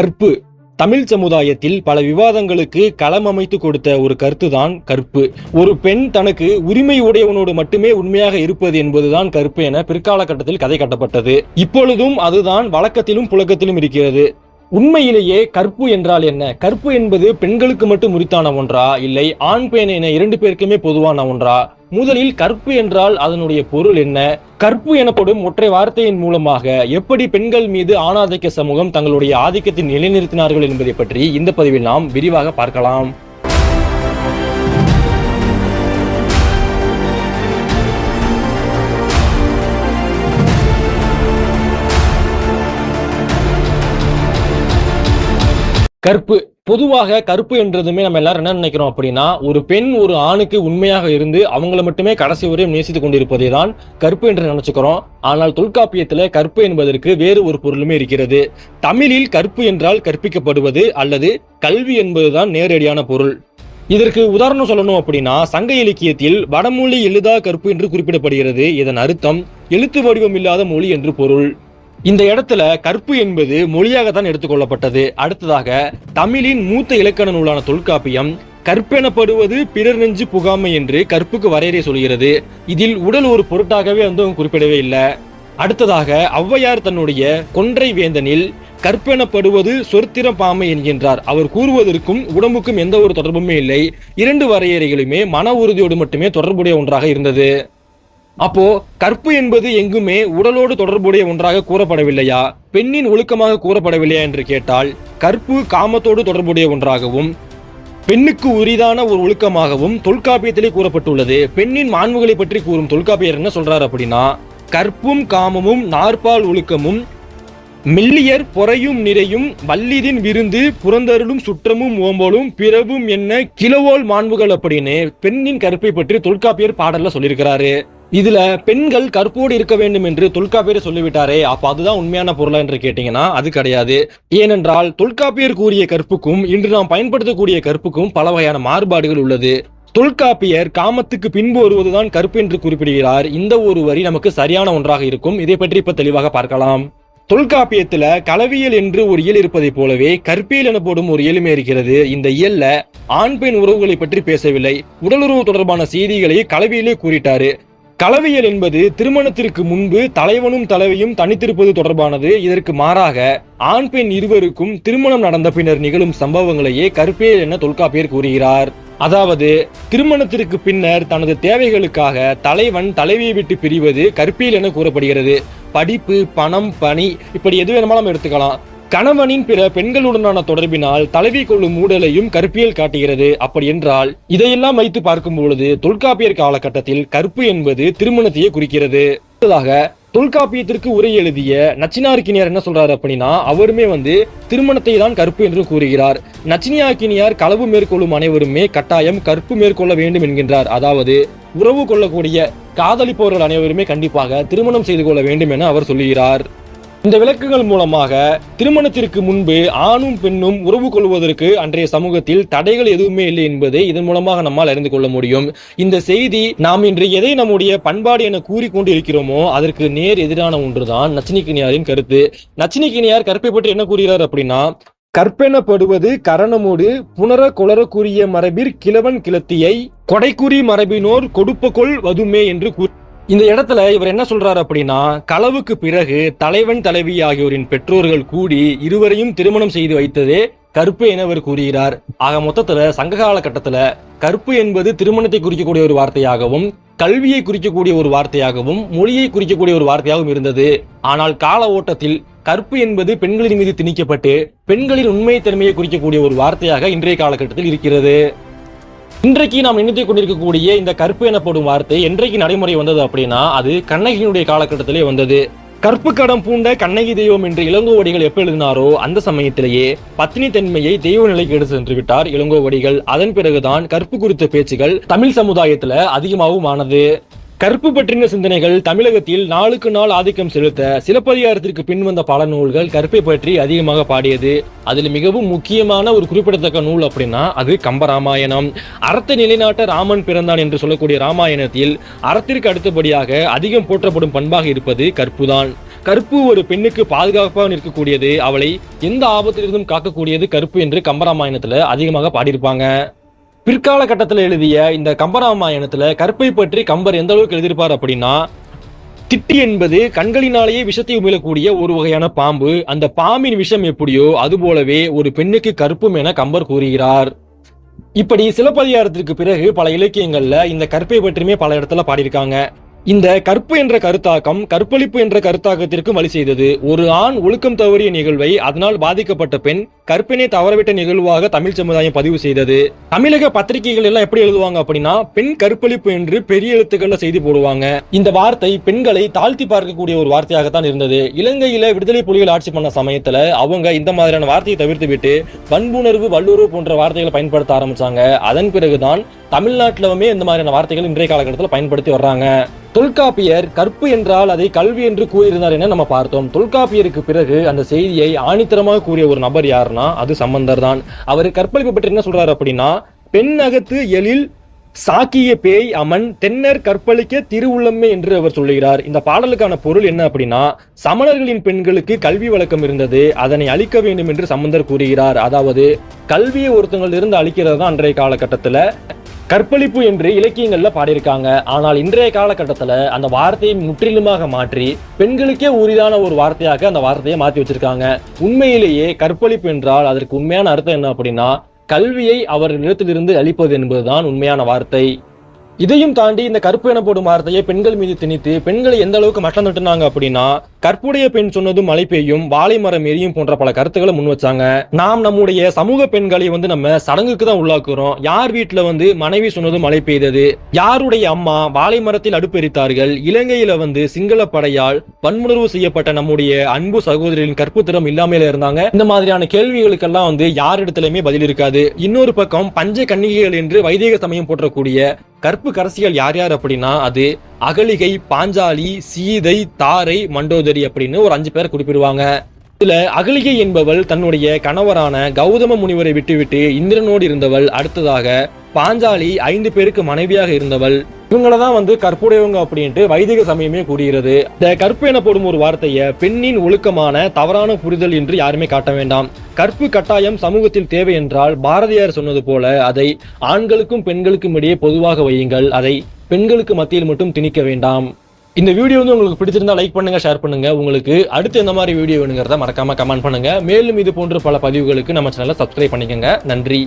கற்பு. தமிழ் சமுதாயத்தில் பல விவாதங்களுக்கு களம் அமைத்து கொடுத்த ஒரு கருத்துதான் கற்பு. ஒரு பெண் தனக்கு உரிமை உடையவனோடு மட்டுமே உண்மையாக இருப்பது என்பதுதான் கற்பு என பிற்கால கட்டத்தில் கதை கட்டப்பட்டது. இப்பொழுதும் அதுதான் வழக்கத்திலும் புழக்கத்திலும் இருக்கிறது. உண்மையிலேயே கற்பு என்றால் என்ன? கற்பு என்பது பெண்களுக்கு மட்டும் உரித்தான ஒன்றா? இல்லை ஆண் பெண் என இரண்டு பேருக்குமே பொதுவான ஒன்றா? முதலில் கற்பு என்றால் அதனுடைய பொருள் என்ன? கற்பு எனப்படும் ஒற்றை வார்த்தையின் மூலமாக எப்படி பெண்கள் மீது ஆணாதிக்க சமூகம் தங்களுடைய ஆதிக்கத்தை நிலைநிறுத்தினார்கள் என்பதை பற்றி இந்த பதிவில் நாம் விரிவாக பார்க்கலாம். கற்பு பொதுவாக கற்பு என்றதுமே நம்ம எல்லாரும் என்ன நினைக்கிறோம் அப்படின்னா ஒரு பெண் ஒரு ஆணுக்கு உண்மையாக இருந்து அவங்கள மட்டுமே கடைசி வரையும் நேசித்துக் கொண்டிருப்பதை தான் கற்பு என்று நினைச்சுக்கிறோம். ஆனால் தொல்காப்பியத்துல கற்பு என்பதற்கு வேறு ஒரு பொருளுமே இருக்கிறது. தமிழில் கற்பு என்றால் கற்பிக்கப்படுவது அல்லது கல்வி என்பதுதான் நேரடியான பொருள். இதற்கு உதாரணம் சொல்லணும் அப்படின்னா சங்க இலக்கியத்தில் வடமொழி எழுதா கற்பு என்று குறிப்பிடப்படுகிறது. இதன் அர்த்தம் எழுத்து வடிவம் இல்லாத மொழி என்று பொருள். இந்த இடத்துல கற்பு என்பது மொழியாகத்தான் எடுத்துக்கொள்ளப்பட்டது அடுத்ததாக தமிழின் மூத்த இலக்கண நூலான தொல்காப்பியம் கற்பெனப்படுவது பிறர் நெஞ்சு புகாமை என்று கற்புக்கு வரையறை சொல்கிறது. இதில் உடல் ஒரு பொருட்டாகவே வந்து அவங்க குறிப்பிடவே இல்லை. அடுத்ததாக ஔவையார் தன்னுடைய கொன்றை வேந்தனில் கற்பெனப்படுவது சொற்திறம் பாமை என்கின்றார். அவர் கூறுவதற்கும் உடம்புக்கும் எந்த ஒரு தொடர்புமே இல்லை. இரண்டு வரையறைகளுமே மன உறுதியோடு மட்டுமே தொடர்புடைய ஒன்றாக இருந்தது. அப்போ கற்பு என்பது எங்குமே உடலோடு தொடர்புடைய ஒன்றாக கூறப்படவில்லையா? பெண்ணின் ஒழுக்கமாக கூறப்படவில்லையா என்று கேட்டால் கற்பு காமத்தோடு தொடர்புடைய ஒன்றாகவும் பெண்ணுக்கு உரிதான ஒரு ஒழுக்கமாகவும் தொல்காப்பியத்திலே கூறப்பட்டுள்ளது. பெண்ணின் மாண்புகளை பற்றி கூறும் தொல்காப்பியர் என்ன சொல்றாரு அப்படின்னா கற்பும் காமமும் நாற்பால் ஒழுக்கமும் மெல்லியர் பொறையும் நிறையும் வல்லிதின் விருந்து புறந்தருளும் சுற்றமும் ஓம்பலும் பிறவும் என்ன கிலோவோல் மாண்புகள் அப்படின்னு பெண்ணின் கற்பை பற்றி தொல்காப்பியர் பாடல்ல சொல்லியிருக்கிறாரு. இதுல பெண்கள் கற்போடு இருக்க வேண்டும் என்று தொல்காப்பியர் சொல்லிவிட்டாரே அப்ப அதுதான் உண்மையான பொருளா என்று கேட்டீங்கன்னா அது கிடையாது. ஏனென்றால் தொல்காப்பியர் கூறிய கற்புக்கும் இன்று நாம் பயன்படுத்தக்கூடிய கற்புக்கும் பல வகையான மாறுபாடுகள் உள்ளது. தொல்காப்பியர் காமத்துக்கு பின்பு வருவதுதான் கற்பு என்று குறிப்பிடுகிறார். இந்த ஒரு வரி நமக்கு சரியான ஒன்றாக இருக்கும். இதை பற்றி இப்ப தெளிவாக பார்க்கலாம். தொல்காப்பியத்துல கலவியல் என்று ஒரு இயல் இருப்பதைப் போலவே கற்பியல் எனப்படும் ஒரு இயலுமே இருக்கிறது. இந்த இயல்ல ஆண் பெண் உறவுகளை பற்றி பேசவில்லை. உடலுறவு தொடர்பான செய்திகளை களவியலே கூறிட்டாரு. களவியல் என்பது திருமணத்திற்கு முன்பு தலைவனும் தலைவியும் தனித்திருப்பது தொடர்பானது. இதற்கு மாறாக ஆண் பெண் இருவருக்கும் திருமணம் நடந்த பின்னர் நிகழும் சம்பவங்களையே கற்பியல் என தொல்காப்பியர் கூறுகிறார். அதாவது திருமணத்திற்கு பின்னர் தனது தேவைகளுக்காக தலைவன் தலைவியை விட்டு பிரிவது கற்பியல் என கூறப்படுகிறது. படிப்பு பணம் பணி இப்படி எது வேணுமாலும் எடுத்துக்கலாம். கணவனின் பிற பெண்களுடனான தொடர்பினால் தலைவி கொள்ளும் மூடலையும் கற்பியல் காட்டுகிறது. அப்படி என்றால் இதையெல்லாம் வைத்து பார்க்கும் பொழுது தொல்காப்பியர் காலகட்டத்தில் கற்பு என்பது திருமணத்தையே குறிக்கிறது. தொல்காப்பியத்திற்கு உரை எழுதிய நச்சினார்க்கினியார் என்ன சொல்றாரு அப்படின்னா அவருமே வந்து திருமணத்தை தான் கற்பு என்று கூறுகிறார். நச்சினியாக்கினியார் களவு மேற்கொள்ளும் அனைவருமே கட்டாயம் கற்பு மேற்கொள்ள வேண்டும் என்கின்றார். அதாவது உறவு கொள்ளக்கூடிய காதலிப்பவர்கள் அனைவருமே கண்டிப்பாக திருமணம் செய்து கொள்ள வேண்டும் என அவர் சொல்லுகிறார். இந்த விளக்குகள் மூலமாக திருமணத்திற்கு முன்பு ஆணும் பெண்ணும் உறவு கொள்வதற்கு அன்றைய சமூகத்தில் தடைகள் எதுவுமே இல்லை என்பதை இதன் மூலமாக நம்மால் அறிந்து கொள்ள முடியும். இந்த செய்தி நாம் இன்று எதை நம்முடைய பண்பாடு என கூறிக்கொண்டு இருக்கிறோமோ அதற்கு நேர் எதிரான ஒன்றுதான் நச்சினிக்கினியாரின் கருத்து. நச்சினிக்கினியார் கற்பை பற்றி என்ன கூறுகிறார் அப்படின்னா கற்பெனப்படுவது கரணமோடு புனர குளரக்குரிய மரபிற் கிழவன் கிளத்தியை கொடைக்குறி மரபினோர் கொடுப்பகொள் வதுமே என்று கூறி இந்த இடத்துல இவர் என்ன சொல்றாரு அப்படின்னா களவுக்கு பிறகு தலைவன் தலைவி ஆகியோரின் பெற்றோர்கள் கூடி இருவரையும் திருமணம் செய்து வைத்ததே கற்பு என அவர் கூறுகிறார். ஆக மொத்தத்துல சங்ககால கட்டத்துல கற்பு என்பது திருமணத்தை குறிக்கக்கூடிய ஒரு வார்த்தையாகவும் கல்வியை குறிக்கக்கூடிய ஒரு வார்த்தையாகவும் மொழியை குறிக்கக்கூடிய ஒரு வார்த்தையாகவும் இருந்தது. ஆனால் கால ஓட்டத்தில் கற்பு என்பது பெண்களின் மீது திணிக்கப்பட்டு பெண்களின் உண்மை தன்மையை குறிக்கக்கூடிய ஒரு வார்த்தையாக இன்றைய காலகட்டத்தில் இருக்கிறது. இன்றைக்கு நாம் நினைத்துக் கொண்டிருக்கக்கூடிய இந்த கற்பு எனப்படும் வார்த்தை என்றைக்கு நடைமுறை வந்தது அப்படின்னா அது கண்ணகியினுடைய காலகட்டத்திலே வந்தது. கற்பு கடம் பூண்ட கண்ணகி தெய்வம் என்று இளங்கோவடிகள் எப்ப எழுதினாரோ அந்த சமயத்திலேயே பத்தினி தன்மையை தெய்வ நிலைக்கு எடுத்து சென்று விட்டார் இளங்கோவடிகள். அதன் பிறகுதான் கற்பு குறித்த பேச்சுகள் தமிழ் சமுதாயத்துல அதிகமாகவும் ஆனது கற்பு பற்றின சிந்தனைகள் தமிழகத்தில் நாளுக்கு நாள் ஆதிக்கம் செலுத்த சிலப்பதிகாரத்திற்கு பின் வந்த பல நூல்கள் கற்பை பற்றி அதிகமாக பாடியது. அதில் மிகவும் முக்கியமான ஒரு குறிப்பிடத்தக்க நூல் அப்படின்னா அது கம்பராமாயணம். அறத்தை நிலைநாட்ட ராமன் பிறந்தான் என்று சொல்லக்கூடிய ராமாயணத்தில் அறத்திற்கு அடுத்தபடியாக அதிகம் போற்றப்படும் பண்பாக இருப்பது கற்புதான். கருப்பு ஒரு பெண்ணுக்கு பாதுகாப்பாக நிற்கக்கூடியது. அவளை எந்த ஆபத்திலிருந்தும் காக்கக்கூடியது கருப்பு என்று கம்பராமாயணத்துல அதிகமாக பாடியிருப்பாங்க. பிற்கால கட்டத்தில் எழுதிய இந்த கம்பராமாயணத்துல கற்பை பற்றி கம்பர் எந்த அளவுக்கு எழுதியிருப்பார் அப்படின்னா திட்டி என்பது கண்களினாலேயே விஷத்தை உமிழக்கூடிய ஒரு வகையான பாம்பு. அந்த பாம்பின் விஷம் எப்படியோ அதுபோலவே ஒரு பெண்ணுக்கு கற்பும் என கம்பர் கூறுகிறார். இப்படி சிலப்பதிகாரத்திற்கு பிறகு பல இலக்கியங்கள்ல இந்த கற்பை பற்றியுமே பல இடத்துல பாடியிருக்காங்க. இந்த கற்பு என்ற கருத்தாக்கம் கற்பழிப்பு என்ற கருத்தாக்கத்திற்கும் வழி செய்தது. ஒரு ஆண் ஒழுக்கம் தவறிய நிகழ்வை அதனால் பாதிக்கப்பட்ட பெண் கற்பினை தவறவிட்ட நிகழ்வாக தமிழ் சமுதாயம் பதிவு செய்தது. தமிழக பத்திரிகைகள் எல்லாம் எப்படி எழுதுவாங்க அப்படின்னா பெண் கற்பழிப்பு என்று பெரிய எழுத்துக்கள்ல செய்தி போடுவாங்க. இந்த வார்த்தை பெண்களை தாழ்த்தி பார்க்கக்கூடிய ஒரு வார்த்தையாகத்தான் இருந்தது. இலங்கையில விடுதலை புலிகள் ஆட்சி பண்ண சமயத்துல அவங்க இந்த மாதிரியான வார்த்தையை தவிர்த்து விட்டு வன்புணர்வு வல்லுறவு போன்ற வார்த்தைகளை பயன்படுத்த ஆரம்பிச்சாங்க. அதன் பிறகுதான் தமிழ்நாட்டிலுமே இந்த மாதிரியான வார்த்தைகள் இன்றைய காலகட்டத்தில் பயன்படுத்தி வர்றாங்க. தொல்காப்பியர் கற்பு என்றால் அதை கல்வி என்று கூறியிருந்தார் என நம்ம பார்த்தோம். தொல்காப்பியருக்கு பிறகு அந்த செய்தியை ஆணித்தரமாக கூறிய ஒரு நபர் யார் யாருன்னா அது சம்பந்தர் தான் அவர் கற்பழிப்பு பற்றி என்ன சொல்றாரு அப்படின்னா பெண் அகத்து எழில் சாக்கிய பேய் அமன் தென்னர் கற்பழிக்க திருவுள்ளமே என்று அவர் சொல்லுகிறார். இந்த பாடலுக்கான பொருள் என்ன அப்படின்னா சமணர்களின் பெண்களுக்கு கல்வி வழக்கம் இருந்தது அதனை அழிக்க வேண்டும் என்று சம்பந்தர் கூறுகிறார். அதாவது கல்வியை ஒருத்தங்களிலிருந்து அழிக்கிறது தான் அன்றைய காலகட்டத்தில் கற்பழிப்பு என்று இலக்கியங்கள்ல பாடியிருக்காங்க. ஆனால் இன்றைய காலகட்டத்துல அந்த வார்த்தையை முற்றிலுமாக மாற்றி பெண்களுக்கே உரிதான ஒரு வார்த்தையாக அந்த வார்த்தையை மாத்தி வச்சிருக்காங்க. உண்மையிலேயே கற்பழிப்பு என்றால் அதற்கு உண்மையான அர்த்தம் என்ன அப்படின்னா கல்வியை அவர்களிடத்திலிருந்து அளிப்பது என்பதுதான் உண்மையான வார்த்தை. இதையும் தாண்டி இந்த கற்பு எனப்படும் வார்த்தையை பெண்கள் மீது திணித்து பெண்களை எந்த அளவுக்கு மட்டம் தட்டுனாங்க அப்படின்னா கற்புடைய பெண் சொன்னதும் மழை பெய்யும் வாழை மரம் எரியும் போன்ற பல கருத்துக்களை முன் வச்சாங்க. நாம் நம்முடைய சமூக பெண்களை வந்து நம்ம சடங்குக்கு தான் உள்ளாக்குறோம். யார் வீட்டுல வந்து மனைவி சொன்னதும் மழை பெய்தது? யாருடைய அம்மா வாழை மரத்தில் அடுப்பெரித்தார்கள் இலங்கையில வந்து சிங்கள படையால் வன்முணர்வு செய்யப்பட்ட நம்முடைய அன்பு சகோதரிகளின் கற்பு திறம் இல்லாமையில இருந்தாங்க. இந்த மாதிரியான கேள்விகளுக்கெல்லாம் வந்து யாரிடத்திலுமே பதில் இருக்காது. இன்னொரு பக்கம் பஞ்ச கன்னிகைகள் என்று வைதிக சமயம் போற்றக்கூடிய கற்பு கரசிகள் யார் யார் அப்படின்னா அது அகலிகை பாஞ்சாலி சீதை தாரை மண்டோதரி அப்படின்னு ஒரு அஞ்சு பேர் குறிப்பிடுவாங்க. இதுல அகலிகை என்பவள் தன்னுடைய கணவரான கௌதம முனிவரை விட்டுவிட்டு இந்திரனோடு இருந்தவள். அடுத்ததாக பாஞ்சாலி ஐந்து பேருக்கு மனைவியாக இருந்தவள். இவங்கள தான் வந்து கற்புடையவங்க அப்படின்ட்டு வைதிக சமயமே கூறுகிறது. இந்த கற்பு எனப்படும் ஒரு வார்த்தையை பெண்ணின் ஒழுக்கமான தவறான புரிதல் என்று யாருமே காட்ட வேண்டாம். கற்பு கட்டாயம் சமூகத்தில் தேவை என்றால் பாரதியார் சொன்னது போல அதை ஆண்களுக்கும் பெண்களுக்கும் இடையே பொதுவாக வையுங்கள். அதை பெண்களுக்கு மத்தியில் மட்டும் திணிக்க வேண்டாம். இந்த வீடியோ வந்து உங்களுக்கு பிடிச்சிருந்தா லைக் பண்ணுங்க ஷேர் பண்ணுங்க. உங்களுக்கு அடுத்து எந்த மாதிரி வீடியோ வேணுங்கிறத மறக்காம கமெண்ட் பண்ணுங்க. மேலும் இது போன்ற பல பதிவுகளுக்கு நம்ம சேனலை சப்ஸ்கிரைப் பண்ணிக்கோங்க. நன்றி.